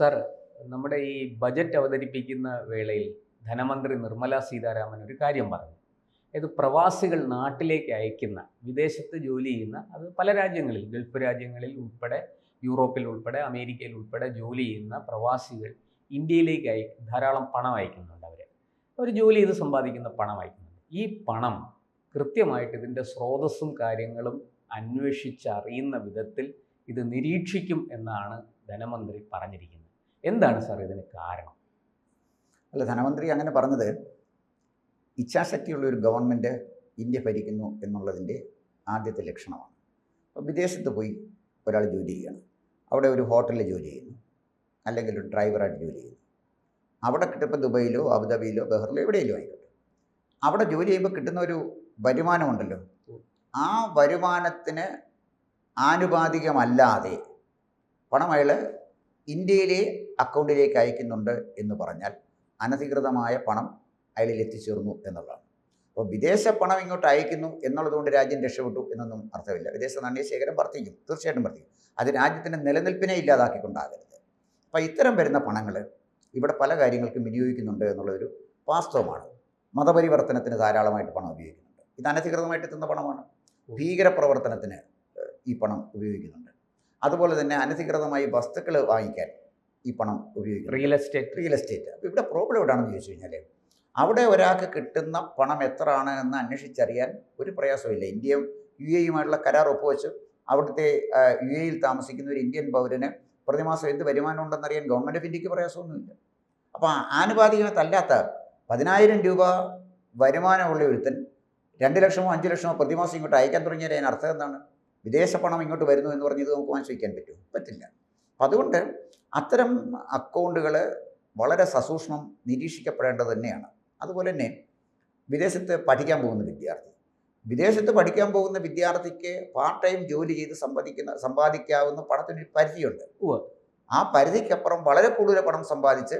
Sir നമ്മുടെ ഈ budget അവതരിപ്പിക്കുന്ന വേളയിൽ ധനമന്ത്രി നിർമ്മല സീതാരാമൻ ഒരു കാര്യം പറഞ്ഞു. ഇത് പ്രവാസികൾ നാട്ടിലേക്ക് അയക്കുന്ന വിദേശത്ത് ജോലി ചെയ്യുന്ന അത് പല രാജ്യങ്ങളിൽ ഗൾഫ് രാജ്യങ്ങളിൽ ഉൾപ്പെടെ യൂറോപ്പിൽ ഉൾപ്പെടെ അമേരിക്കയിൽ ഉൾപ്പെടെ ജോലി ചെയ്യുന്ന പ്രവാസികൾ ഇന്ത്യയിലേക്ക് അയ ധാരാളം പണം അയക്കുന്നുണ്ട് അവർ അവർ ജോലി ചെയ്ത് സമ്പാദിക്കുന്ന പണം അയക്കുന്നുണ്ട്. ഈ പണം കൃത്യമായിട്ട് ഇതിന്റെ സ്രോതസ്സും കാര്യങ്ങളും അന്വേഷിച്ചറിയുന്ന വിധത്തിൽ ഇത് നിരീക്ഷിക്കും എന്നാണ് ധനമന്ത്രി പറഞ്ഞിരിക്കുന്നത്. എന്താണ് സാർ ഇതിന് കാരണം? അല്ല ധനമന്ത്രി അങ്ങനെ പറഞ്ഞത് ഇച്ഛാശക്തിയുള്ള ഒരു ഗവൺമെന്റ് ഇന്ത്യ ഭരിക്കുന്നു എന്നുള്ളതിന്റെ ആദ്യത്തെ ലക്ഷണമാണ്. അപ്പോൾ വിദേശത്ത് പോയി ഒരാൾ ജോലി ചെയ്യണം. അവിടെ ഒരു ഹോട്ടലിൽ ജോലി ചെയ്യുന്നു. അല്ലെങ്കിൽ ഒരു ഡ്രൈവറായിട്ട് ജോലി ചെയ്യുന്നു. അവിടെ കിട്ടുമ്പോൾ ദുബൈയിലോ അബുദാബിയിലോ ബഹ്റിലോ എവിടെയെങ്കിലും ആയിക്കോട്ടെ അവിടെ ജോലി ചെയ്യുമ്പോൾ കിട്ടുന്ന ഒരു വരുമാനമുണ്ടല്ലോ ആ വരുമാനത്തിന് ആനുപാതികമല്ലാതെ പണം അയാൾ ഇന്ത്യയിലെ അക്കൗണ്ടിലേക്ക് അയക്കുന്നുണ്ട് എന്ന് പറഞ്ഞാൽ അനധികൃതമായ പണം അയാളിൽ എത്തിച്ചേർന്നു എന്നുള്ളതാണ്. അപ്പോൾ വിദേശ പണം ഇങ്ങോട്ട് അയക്കുന്നു എന്നുള്ളതുകൊണ്ട് രാജ്യം രക്ഷപ്പെട്ടു എന്നൊന്നും അർത്ഥമില്ല. വിദേശ നാണ്യശേഖരം വർദ്ധിക്കും തീർച്ചയായിട്ടും വർദ്ധിക്കും. അത് രാജ്യത്തിന്റെ നിലനിൽപ്പിനെ ഇല്ലാതാക്കിക്കൊണ്ടാകരുത്. അപ്പോൾ ഇത്തരം വരുന്ന പണങ്ങൾ ഇവിടെ പല കാര്യങ്ങൾക്കും വിനിയോഗിക്കുന്നുണ്ട് എന്നുള്ളൊരു വാസ്തവമാണ്. മതപരിവർത്തനത്തിന് ധാരാളമായിട്ട് പണം ഉപയോഗിക്കുന്നുണ്ട്. ഇത് അനധികൃതമായിട്ട് എത്തുന്ന പണമാണ്. ഭീകരപ്രവർത്തനത്തിന് ഈ പണം ഉപയോഗിക്കുന്നുണ്ട്. അതുപോലെ തന്നെ അനധികൃതമായി വസ്തുക്കൾ വാങ്ങിക്കാൻ ഈ പണം ഉപയോഗിക്കും റിയൽ എസ്റ്റേറ്റ് റിയൽ എസ്റ്റേറ്റ് അപ്പോൾ ഇവിടെ പ്രോബ്ലം എവിടെയാണെന്ന് ചോദിച്ചു കഴിഞ്ഞാൽ അവിടെ ഒരാൾക്ക് കിട്ടുന്ന പണം എത്രയാണ് എന്ന് അന്വേഷിച്ചറിയാൻ ഒരു പ്രയാസമില്ല ഇന്ത്യയും യു എയുമായിട്ടുള്ള കരാർ ഒപ്പുവെച്ച് അവിടുത്തെ യു എയിൽ താമസിക്കുന്ന ഒരു ഇന്ത്യൻ പൗരന് പ്രതിമാസം എന്ത് വരുമാനം ഉണ്ടെന്നറിയാൻ ഗവൺമെന്റ് ഓഫ് ഇന്ത്യയ്ക്ക് പ്രയാസമൊന്നുമില്ല. അപ്പോൾ ആനുപാതികത്തല്ലാത്ത പതിനായിരം രൂപ വരുമാനമുള്ള ഒരുത്തൻ രണ്ട് ലക്ഷമോ അഞ്ച് ലക്ഷമോ പ്രതിമാസം ഇങ്ങോട്ട് അയക്കാൻ തുടങ്ങിയാൽ അതിന് അർത്ഥം എന്താണ്? വിദേശ പണം ഇങ്ങോട്ട് വരുന്നു എന്ന് പറഞ്ഞത് നമുക്ക് മനസ്സിലാക്കാൻ പറ്റും പറ്റില്ല. അപ്പം അതുകൊണ്ട് അത്തരം അക്കൗണ്ടുകൾ വളരെ സസൂക്ഷ്മം നിരീക്ഷിക്കപ്പെടേണ്ടത് തന്നെയാണ്. അതുപോലെ തന്നെ വിദേശത്ത് പഠിക്കാൻ പോകുന്ന വിദ്യാർത്ഥി. വിദേശത്ത് പഠിക്കാൻ പോകുന്ന വിദ്യാർത്ഥിക്ക് പാർട്ട് ടൈം ജോലി ചെയ്ത് സമ്പാദിക്കുന്ന സമ്പാദിക്കാവുന്ന പണത്തിനൊരു പരിധിയുണ്ട്. ആ പരിധിക്കപ്പുറം വളരെ കൂടുതൽ പണം സമ്പാദിച്ച്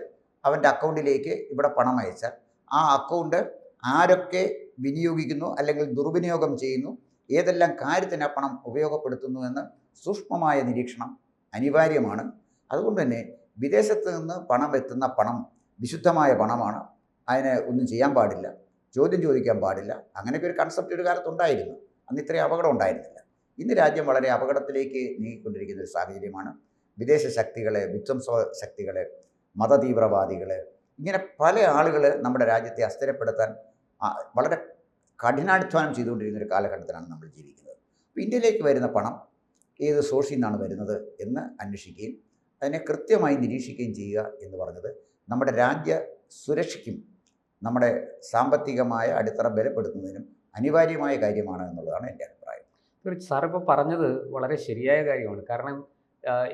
അവന്റെ അക്കൗണ്ടിലേക്ക് ഇവിടെ പണം അയച്ചാൽ ആ അക്കൗണ്ട് ആരൊക്കെ വിനിയോഗിക്കുന്നു അല്ലെങ്കിൽ ദുർവിനിയോഗം ചെയ്യുന്നു ഏതെല്ലാം കാര്യത്തിന് പണം ഉപയോഗപ്പെടുത്തുന്നു എന്ന് സൂക്ഷ്മമായ നിരീക്ഷണം അനിവാര്യമാണ്. അതുകൊണ്ട് തന്നെ വിദേശത്ത് നിന്ന് പണം എത്തുന്ന പണം വിശുദ്ധമായ പണമാണ്. അതിനെ ഒന്നും ചെയ്യാൻ പാടില്ല. ചോദ്യം ചോദിക്കാൻ പാടില്ല. അങ്ങനെയൊക്കെ ഒരു കൺസെപ്റ്റ് ഒരു കാലത്തുണ്ടായിരുന്നു അന്ന് ഇത്രയും അപകടം ഉണ്ടായിരുന്നില്ല. ഇന്ന് രാജ്യം വളരെ അപകടത്തിലേക്ക് നീങ്ങിക്കൊണ്ടിരിക്കുന്ന ഒരു സാഹചര്യമാണ്. വിദേശ ശക്തികളെ വിധ്വംസ ശക്തികളെ മതതീവ്രവാദികൾ ഇങ്ങനെ പല ആളുകൾ നമ്മുടെ രാജ്യത്തെ അസ്ഥിരപ്പെടുത്താൻ വളരെ കഠിനാധ്വാനം ചെയ്തുകൊണ്ടിരിക്കുന്ന ഒരു കാലഘട്ടത്തിലാണ് നമ്മൾ ജീവിക്കുന്നത്. അപ്പോൾ ഇന്ത്യയിലേക്ക് വരുന്ന പണം ഏത് സോഴ്സിൽ നിന്നാണ് വരുന്നത് എന്ന് അന്വേഷിക്കുകയും അതിനെ കൃത്യമായി നിരീക്ഷിക്കുകയും ചെയ്യുക എന്ന് പറഞ്ഞത് നമ്മുടെ രാജ്യ സുരക്ഷയ്ക്കും നമ്മുടെ സാമ്പത്തികമായ അടിത്തറ ബലപ്പെടുത്തുന്നതിനും അനിവാര്യമായ കാര്യമാണ് എന്നുള്ളതാണ് എന്റെ അഭിപ്രായം. സാർ ഇപ്പോൾ പറഞ്ഞത് വളരെ ശരിയായ കാര്യമാണ്. കാരണം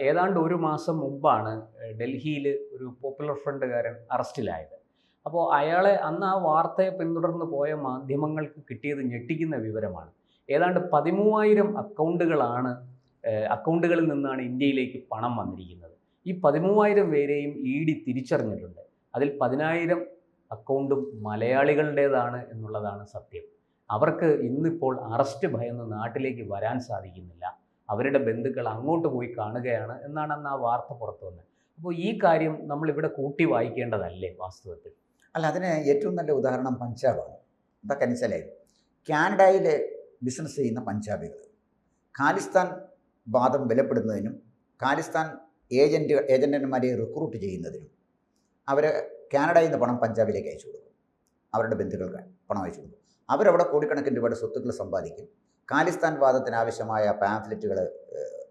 ഏതാണ്ട് ഒരു മാസം മുമ്പാണ് ഡൽഹിയിൽ ഒരു പോപ്പുലർ ഫ്രണ്ടുകാരൻ അറസ്റ്റിലായത്. അപ്പോൾ അയാളെ അന്ന് ആ വാർത്തയെ പിന്തുടർന്ന് പോയ മാധ്യമങ്ങൾക്ക് കിട്ടിയത് ഞെട്ടിക്കുന്ന വിവരമാണ്. ഏതാണ്ട് പതിമൂവായിരം അക്കൗണ്ടുകളാണ് അക്കൗണ്ടുകളിൽ നിന്നാണ് ഇന്ത്യയിലേക്ക് പണം വന്നിരിക്കുന്നത്. ഈ പതിമൂവായിരം പേരെയും ഇ ഡി തിരിച്ചറിഞ്ഞിട്ടുണ്ട്. അതിൽ പതിനായിരം അക്കൗണ്ടും മലയാളികളുടേതാണ് എന്നുള്ളതാണ് സത്യം. അവർക്ക് ഇന്നിപ്പോൾ അറസ്റ്റ് ഭയന്ന് നാട്ടിലേക്ക് വരാൻ സാധിക്കുന്നില്ല. അവരുടെ ബന്ധുക്കൾ അങ്ങോട്ട് പോയി കാണുകയാണ് എന്നാണ് അന്ന് ആ വാർത്ത പുറത്തു വന്നത് അപ്പോൾ ഈ കാര്യം നമ്മളിവിടെ കൂട്ടി വായിക്കേണ്ടതല്ലേ വാസ്തവത്തിൽ? അല്ല അതിന് ഏറ്റവും നല്ല ഉദാഹരണം പഞ്ചാബാണ്. എന്താ കനിച്ചാലേ കാനഡയിൽ ബിസിനസ് ചെയ്യുന്ന പഞ്ചാബികൾ. ഖാലിസ്ഥാൻ വാദം ബലപ്പെടുന്നതിനും ഖാലിസ്ഥാൻ ഏജന്റ് ഏജന്റന്മാരെ റിക്രൂട്ട് ചെയ്യുന്നതിനും അവർ കാനഡയിൽ നിന്ന് പണം പഞ്ചാബിലേക്ക് അയച്ചു കൊടുക്കും. അവരുടെ ബന്ധുക്കൾക്ക് പണം അയച്ചു കൊടുക്കും. അവരവിടെ കോടിക്കണക്കിന് രൂപയുടെ സ്വത്തുക്കൾ സമ്പാദിക്കും. ഖാലിസ്ഥാൻ വാദത്തിന് ആവശ്യമായ പാംഫ്ലെറ്റുകൾ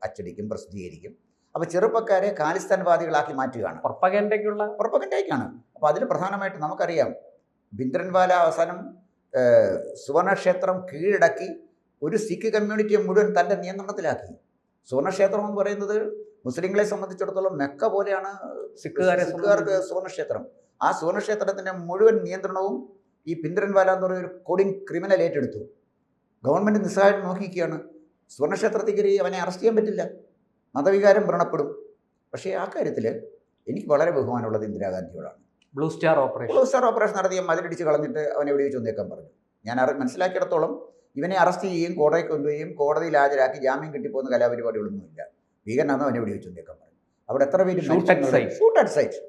അച്ചടിക്കും പ്രസിദ്ധീകരിക്കും. അപ്പോൾ ചെറുപ്പക്കാരെ ഖാലിസ്ഥാൻവാദികളാക്കി മാറ്റുകയാണ്. പ്രൊപ്പഗൻഡയ്ക്കുള്ള പ്രൊപ്പഗൻഡയ്ക്കാണ് അപ്പോൾ അതിൽ പ്രധാനമായിട്ട് നമുക്കറിയാം ഭിന്ദ്രൻവാല അവസാനം സുവർണക്ഷേത്രം കീഴടക്കി ഒരു സിഖ് കമ്മ്യൂണിറ്റിയെ മുഴുവൻ തന്റെ നിയന്ത്രണത്തിലാക്കി. സുവർണക്ഷേത്രം എന്ന് പറയുന്നത് മുസ്ലിങ്ങളെ സംബന്ധിച്ചിടത്തോളം മെക്ക പോലെയാണ് സിഖുകാരെ സിഖുകാർക്ക് സുവർണക്ഷേത്രം. ആ സുവർണക്ഷേത്രത്തിന്റെ മുഴുവൻ നിയന്ത്രണവും ഈ ഭിന്ദ്രൻവാല എന്ന് പറയുന്ന ഒരു കൊടിങ് ക്രിമിനൽ ഏറ്റെടുത്തു. ഗവൺമെന്റ് നിസ്സഹായം നോക്കിയിരിക്കുകയാണ്. സുവർണക്ഷേത്രത്തിൽ കയറി അവനെ അറസ്റ്റ് ചെയ്യാൻ പറ്റില്ല. മതവികാരം വ്രണപ്പെടും പക്ഷേ ആ കാര്യത്തിൽ എനിക്ക് വളരെ ബഹുമാനമുള്ളത് ഇന്ദിരാഗാന്ധിയോടാണ് blue star operation blue star operation നടത്തിയ മതിലടിച്ച് കളഞ്ഞിട്ട് അവനെ എവിടെ വെച്ച് വന്നേക്കാൻ പറഞ്ഞു ഞാൻ മനസ്സിലാക്കിയിടത്തോളം ഇവനെ അറസ്റ്റ് ചെയ്യുകയും കോടതിയിൽ കൊണ്ടുപോയും കോടതിയിൽ ഹാജരാക്കി ജാമ്യം കിട്ടിപ്പോകുന്ന കലാപരിപാടികളൊന്നുമില്ല. ഭീകരനാണെന്ന് അവനെ എവിടെ വെച്ച് വന്നേക്കാൻ പറഞ്ഞു അവിടെ എത്ര പേര്. ഷൂട്ട് അറ്റ് സൈറ്റ്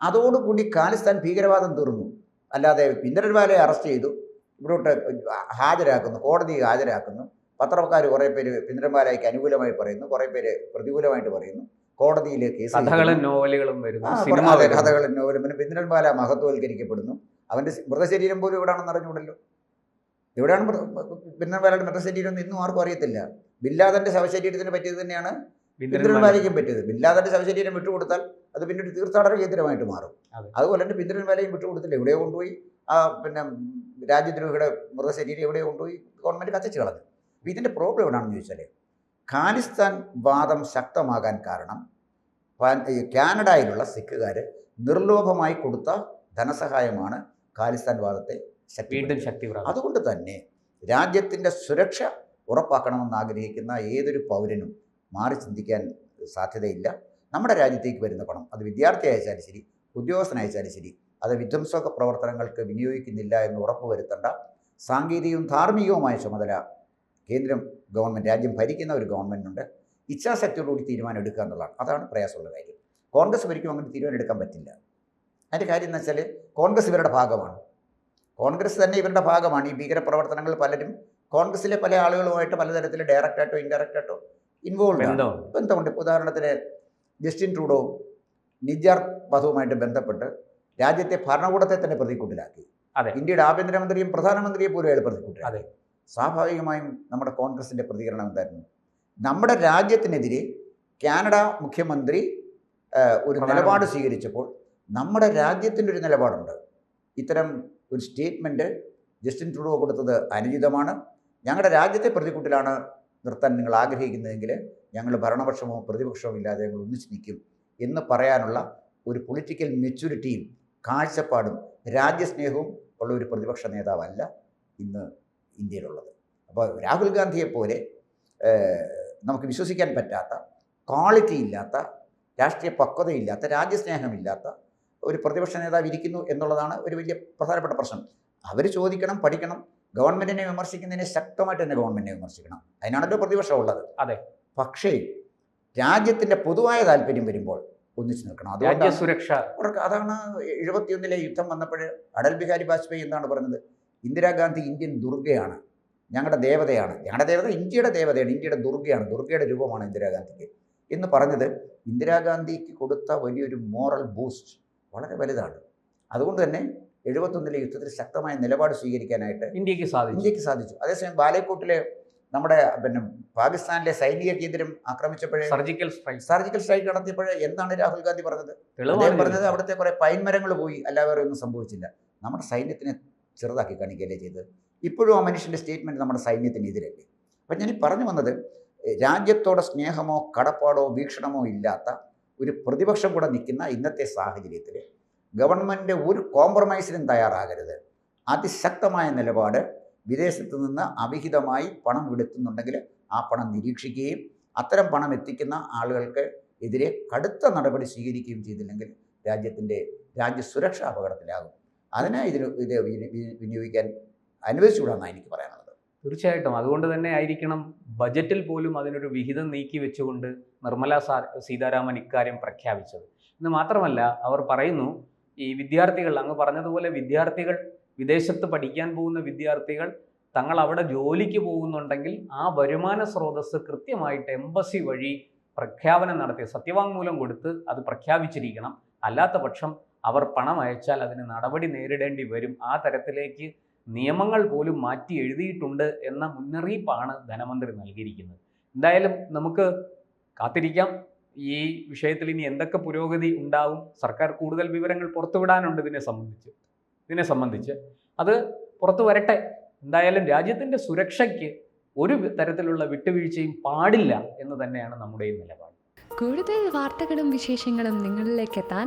അതോടുകൂടി ഖാലിസ്ഥാൻ ഭീകരവാദം തീർന്നു. അല്ലാതെ പിന്തുടർവാലെ അറസ്റ്റ് ചെയ്തു. ഇവിടോട്ട് ഹാജരാക്കുന്നു. കോടതി ഹാജരാക്കുന്നു. പത്രക്കാർ കുറേ പേര് പിന്തുടർവാലയ്ക്ക് അനുകൂലമായി പറയുന്നു കുറേ പേര് പ്രതികൂലമായിട്ട് പറയുന്നു. കോടതിയിൽ കേസ് കഥകളും നോവലുകളും വരുന്നു അതെ. കഥകളും നോവലും. പിന്നെ പിന്തുടർവാല മഹത്വവൽക്കരിക്കപ്പെടുന്നു. അവന്റെ മൃതശരീരം പോലും ഇവിടെയാണെന്ന് അറിഞ്ഞുകൂടല്ലോ? ഇവിടെയാണ് പിന്നർവാലയുടെ മൃതശരീരം ഇന്നും ആർക്കും അറിയത്തില്ല. ബില്ലാദന്റെ ശവശരീരത്തിന് പറ്റിയത് തന്നെയാണ്. പിന്തുടർവാലയ്ക്കും പറ്റിയത്. ബില്ലാദന്റെ ശവശരീരം വിട്ടുകൊടുത്താൽ അത് പിന്നീട് തീർത്ഥാടന കേന്ദ്രമായിട്ട് മാറും. അതെ. അതുപോലെ തന്നെ പിന്തുടർവാലയും വിട്ടുകൊടുത്തില്ല. എവിടെയോ കൊണ്ടുപോയി. ആ പിന്നെ രാജ്യദ്രോഹിയുടെ മൃതശരീരം എവിടെയോ കൊണ്ടുപോയി. ഗവൺമെന്റ് കത്തിച്ച് കളഞ്ഞു. അപ്പോൾ ഇതിന്റെ പ്രോബ്ലം എവിടെയാണെന്ന് ചോദിച്ചാൽ ഖാലിസ്ഥാൻ വാദം ശക്തമാകാൻ കാരണം കാനഡയിലുള്ള സിഖുകാർ നിർലോഭമായി കൊടുത്ത ധനസഹായമാണ് ഖാലിസ്ഥാൻ വാദത്തെ വീണ്ടും ശക്തി അതുകൊണ്ട് തന്നെ രാജ്യത്തിന്റെ സുരക്ഷ ഉറപ്പാക്കണമെന്ന് ആഗ്രഹിക്കുന്ന ഏതൊരു പൗരനും മാറി ചിന്തിക്കാൻ സാധ്യതയില്ല. നമ്മുടെ രാജ്യത്തേക്ക് വരുന്ന പണം അത് വിദ്യാർത്ഥി അയച്ചാലും ശരി ഉദ്യോഗസ്ഥനയച്ചാലും ശരി അത് വിധ്വംസക പ്രവർത്തനങ്ങൾക്ക് വിനിയോഗിക്കുന്നില്ല എന്ന് ഉറപ്പുവരുത്തേണ്ട സാങ്കേതികവും ധാർമ്മികവുമായ ചുമതല കേന്ദ്രം ഗവൺമെന്റ് രാജ്യം ഭരിക്കുന്ന ഒരു ഗവൺമെന്റുണ്ട് ഇച്ഛാശക്തിയോടുകൂടി തീരുമാനം എടുക്കുക എന്നുള്ളതാണ്. അതാണ് പ്രയാസമുള്ള കാര്യം. കോൺഗ്രസ് ഭരിക്കും അങ്ങനെ തീരുമാനം എടുക്കാൻ പറ്റില്ല. അതിന്റെ കാര്യം എന്ന് വെച്ചാൽ കോൺഗ്രസ് ഇവരുടെ ഭാഗമാണ്. കോൺഗ്രസ് തന്നെ ഇവരുടെ ഭാഗമാണ്. ഈ ഭീകരപ്രവർത്തനങ്ങൾ പലരും കോൺഗ്രസിലെ പല ആളുകളുമായിട്ട് പലതരത്തിൽ ഡയറക്റ്റായിട്ടോ ഇൻഡയറക്റ്റായിട്ടോ ഇൻവോൾവ് ആണ്. ബന്ധമുണ്ട്. ഉദാഹരണത്തിന് ജസ്റ്റിൻ ട്രൂഡോ നിജർ വധവുമായിട്ട് ബന്ധപ്പെട്ട് രാജ്യത്തെ ഭരണകൂടത്തെ തന്നെ പ്രതിക്കൂട്ടിലാക്കി അതെ. ഇന്ത്യയുടെ ആഭ്യന്തരമന്ത്രിയും പ്രധാനമന്ത്രിയെ പോലും അയാൾ അതെ. പ്രതിക്കൂട്ടിലാക്കി സ്വാഭാവികമായും നമ്മുടെ കോൺഗ്രസിന്റെ പ്രതികരണം എന്തായിരുന്നു? നമ്മുടെ രാജ്യത്തിനെതിരെ കാനഡ മുഖ്യമന്ത്രി ഒരു. നിലപാട് സ്വീകരിച്ചപ്പോൾ നമ്മുടെ രാജ്യത്തിന്റെ ഒരു നിലപാടുണ്ട്. ഇത്തരം ഒരു സ്റ്റേറ്റ്മെന്റ് ജസ്റ്റിൻ ട്രൂഡോ കൊടുത്തത് അനുചിതമാണ്. ഞങ്ങളുടെ രാജ്യത്തെ പ്രതിക്കൂട്ടിലാണ് നിർത്താൻ നിങ്ങൾ ആഗ്രഹിക്കുന്നതെങ്കിൽ ഞങ്ങൾ ഭരണപക്ഷമോ പ്രതിപക്ഷമോ ഇല്ലാതെ ഞങ്ങൾ ഒന്നിച്ച് നിൽക്കും എന്ന് പറയാനുള്ള ഒരു പൊളിറ്റിക്കൽ മെച്യൂരിറ്റിയും കാഴ്ചപ്പാടും രാജ്യസ്നേഹവും ഉള്ള ഒരു പ്രതിപക്ഷ നേതാവല്ല ഇന്ന് ഇന്ത്യയിലുള്ളത്. അപ്പോൾ രാഹുൽ ഗാന്ധിയെ പോലെ നമുക്ക് വിശ്വസിക്കാൻ പറ്റാത്ത ക്വാളിറ്റി ഇല്ലാത്ത രാഷ്ട്രീയ പക്വതയില്ലാത്ത രാജ്യസ്നേഹമില്ലാത്ത ഒരു പ്രതിപക്ഷ നേതാവ് ഇരിക്കുന്നു എന്നുള്ളതാണ് ഒരു വലിയ പ്രധാനപ്പെട്ട പ്രശ്നം. അവർ ചോദിക്കണം പഠിക്കണം ഗവൺമെന്റിനെ വിമർശിക്കുന്നതിനെ ശക്തമായിട്ട് തന്നെ ഗവൺമെന്റിനെ വിമർശിക്കണം. അതിനാണല്ലോ പ്രതിപക്ഷം ഉള്ളത്. അതെ. പക്ഷേ രാജ്യത്തിന്റെ പൊതുവായ താല്പര്യം വരുമ്പോൾ ഒന്നിച്ചു നിൽക്കണം. അതുകൊണ്ട് സുരക്ഷ അതാണ് എഴുപത്തിയൊന്നിലെ യുദ്ധം വന്നപ്പോൾ അടൽ ബിഹാരി വാജ്പേയി എന്താണ് പറഞ്ഞത്? ഇന്ദിരാഗാന്ധി ഇന്ത്യൻ ദുർഗയാണ്. ഞങ്ങളുടെ ദേവതയാണ്. ഞങ്ങളുടെ ദേവത ഇന്ത്യയുടെ ദേവതയാണ്. ഇന്ത്യയുടെ ദുർഗയാണ്. ദുർഗയുടെ രൂപമാണ് ഇന്ദിരാഗാന്ധിക്ക്. എന്ന് പറഞ്ഞത് ഇന്ദിരാഗാന്ധിക്ക് കൊടുത്ത വലിയൊരു മോറൽ ബൂസ്റ്റ് വളരെ വലുതാണ്. അതുകൊണ്ട് തന്നെ എഴുപത്തൊന്നിലെ യുദ്ധത്തിൽ ശക്തമായ നിലപാട് സ്വീകരിക്കാനായിട്ട് ഇന്ത്യയ്ക്ക് സാധിച്ചു. ഇന്ത്യയ്ക്ക് സാധിച്ചു. അതേസമയം ബാലക്കോട്ടിലെ നമ്മുടെ പിന്നെ പാകിസ്ഥാനിലെ സൈനിക കേന്ദ്രം ആക്രമിച്ചപ്പോഴേ സർജിക്കൽ സ്ട്രൈക്ക്. സർജിക്കൽ സ്ട്രൈക്ക് നടത്തിയപ്പോഴേ എന്താണ് രാഹുൽ ഗാന്ധി പറഞ്ഞത്? അദ്ദേഹം പറഞ്ഞത് അവിടുത്തെ കുറെ പൈൻ മരങ്ങൾ പോയി. അല്ലാതെ ഒന്നും സംഭവിച്ചില്ല. നമ്മുടെ സൈന്യത്തിനെ ചെറുതാക്കി കാണിക്കുകയല്ലേ ചെയ്തത്. ഇപ്പോഴും ആ മനുഷ്യന്റെ സ്റ്റേറ്റ്മെന്റ് നമ്മുടെ സൈന്യത്തിനെതിരല്ലേ അപ്പം ഞാൻ പറഞ്ഞു വന്നത് രാജ്യത്തോടെ സ്നേഹമോ കടപ്പാടോ വീക്ഷണമോ ഇല്ലാത്ത ഒരു പ്രതിപക്ഷം കൂടെ നിൽക്കുന്ന ഇന്നത്തെ സാഹചര്യത്തിൽ ഗവൺമെന്റ് ഒരു കോംപ്രമൈസിനും തയ്യാറാകരുത്. അതിശക്തമായ നിലപാട് വിദേശത്ത് നിന്ന് അവിഹിതമായി പണം വിടുത്തുന്നുണ്ടെങ്കിൽ ആ പണം നിരീക്ഷിക്കുകയും അത്തരം പണം എത്തിക്കുന്ന ആളുകൾക്ക് എതിരെ കടുത്ത നടപടി സ്വീകരിക്കുകയും ചെയ്തില്ലെങ്കിൽ രാജ്യത്തിന്റെ രാജ്യസുരക്ഷ അപകടത്തിലാകും. അതിനെ ഇതിന് ഇത് വിനി- വിനി- വിനിയോഗിക്കാൻ അനുവദിച്ചുകൂടാന്നാണ് എനിക്ക് പറയാനുള്ളത്. തീർച്ചയായിട്ടും. അതുകൊണ്ട് തന്നെ ആയിരിക്കണം ബജറ്റിൽ പോലും അതിനൊരു വിഹിതം നീക്കി വെച്ചുകൊണ്ട് നിർമ്മല സീതാരാമൻ ഇക്കാര്യം പ്രഖ്യാപിച്ചത്. എന്ന് മാത്രമല്ല അവർ പറയുന്നു ഈ വിദ്യാർത്ഥികൾ അങ്ങ് പറഞ്ഞതുപോലെ വിദ്യാർത്ഥികൾ വിദേശത്ത് പഠിക്കാൻ പോകുന്ന വിദ്യാർത്ഥികൾ തങ്ങൾ അവിടെ ജോലിക്ക് പോകുന്നുണ്ടെങ്കിൽ ആ വരുമാന സ്രോതസ് കൃത്യമായിട്ട് എംബസി വഴി പ്രഖ്യാപനം നടത്തി സത്യവാങ്മൂലം കൊടുത്ത് അത് പ്രഖ്യാപിച്ചിരിക്കണം. അല്ലാത്ത പക്ഷം അവർ പണം അയച്ചാൽ അതിന് നടപടി നേരിടേണ്ടി വരും. ആ തരത്തിലേക്ക് നിയമങ്ങൾ പോലും മാറ്റി എഴുതിയിട്ടുണ്ട് എന്ന മുന്നറിയിപ്പാണ് ധനമന്ത്രി നൽകിയിരിക്കുന്നത്. എന്തായാലും നമുക്ക് കാത്തിരിക്കാം. ഈ വിഷയത്തിൽ ഇനി എന്തൊക്കെ പുരോഗതി ഉണ്ടാവും? സർക്കാർ കൂടുതൽ വിവരങ്ങൾ പുറത്തുവിടാനുണ്ട് ഇതിനെ സംബന്ധിച്ച്. ഇതിനെ സംബന്ധിച്ച്. അത് പുറത്തു വരട്ടെ. എന്തായാലും രാജ്യത്തിന്റെ സുരക്ഷയ്ക്ക് ഒരു തരത്തിലുള്ള വിട്ടുവീഴ്ചയും പാടില്ല എന്ന് തന്നെയാണ് നമ്മുടെ നിലപാട്. കൂടുതൽ വാർത്തകളും വിശേഷങ്ങളും നിങ്ങളിലേക്ക് എത്താൻ